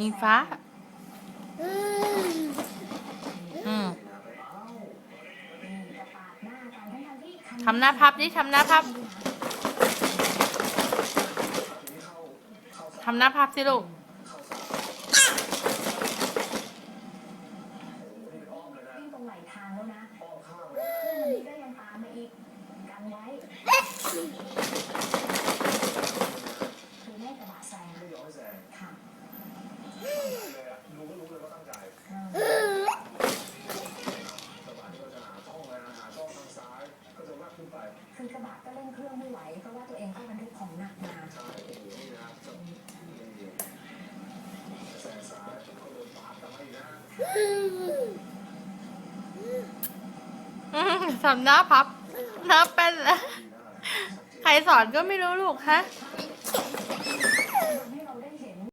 อิงฟ้า อืมทำหน้าพับดิทำหน้าพับทำหน้าพับสิลูกวิ่ คือกระบะก็เร่งเครื่องไม่ไหว เพราะว่าตัวเองก็บรรทุกของหนักมา ใช่โอ้โหนี่นะจะแซงซ้ายเขาเดินปาดกันมนะอืมทำหน้าพับหน้าเป็นแล้วใครสอนก็ไม่รู้ลูกฮะ